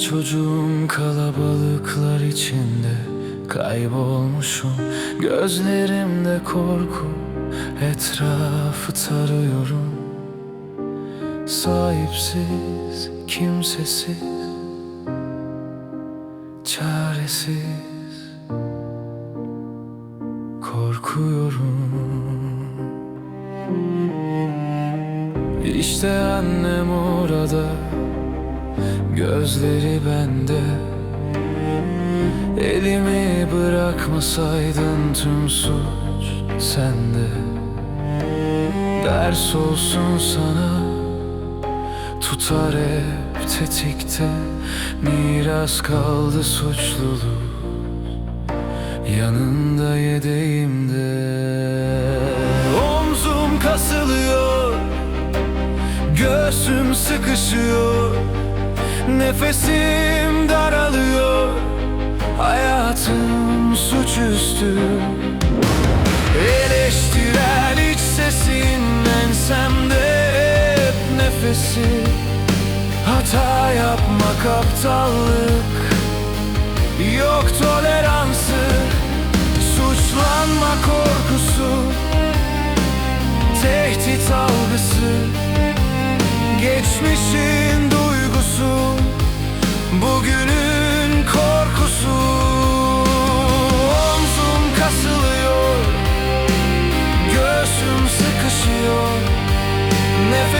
çocuğum kalabalıklar içinde Kaybolmuşum. Gözlerimde korku Etrafı tarıyorum. Sahipsiz, kimsesiz Çaresiz Korkuyorum. İşte annem orada Gözleri bende. Elimi bırakmasaydın tüm suç sende. Ders olsun sana. Tutar hep tetikte. Miras kaldı suçluluk. Yanında yedeğimde. Omzum kasılıyor. Göğsüm sıkışıyor Nefesim daralıyor Hayatım suçüstü. Eleştirel iç sesin ensemde hep nefesi. Hata yapmak aptallık. Yok toleransı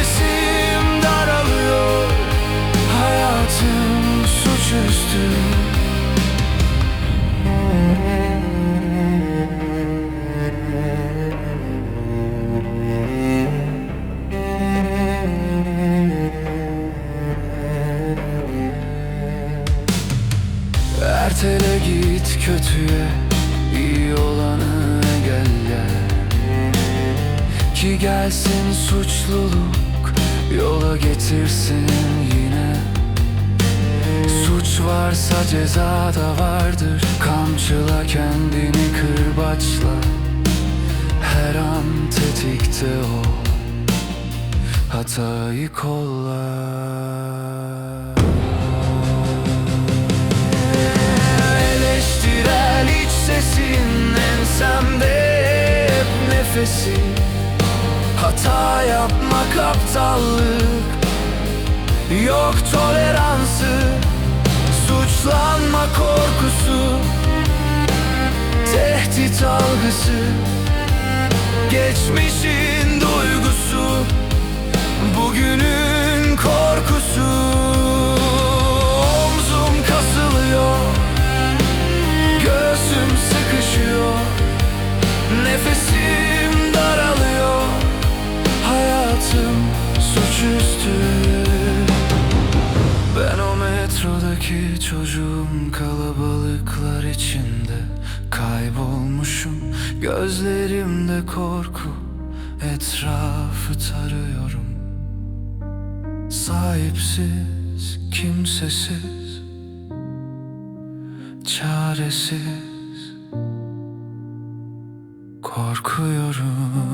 Nefesim daralıyor. Hayatım suçüstü. Ertele git kötüye iyi olanı engelle Ki gelsin suçluluk yola getirsin yine. Suç varsa ceza da vardır. Kamçıla kendini kırbaçla. Her an tetikte ol. Hatayı kolla. Eleştirel iç sesin ensemde hep nefesi Hata yapmak aptallık. Yok toleransı. Suçlanma korkusu. Tehdit algısı. Geçmişin duygusu. Bugünün Kalabalıklar içinde Kaybolmuşum. Gözlerimde korku Etrafı tarıyorum. Sahipsiz, kimsesiz Çaresiz Korkuyorum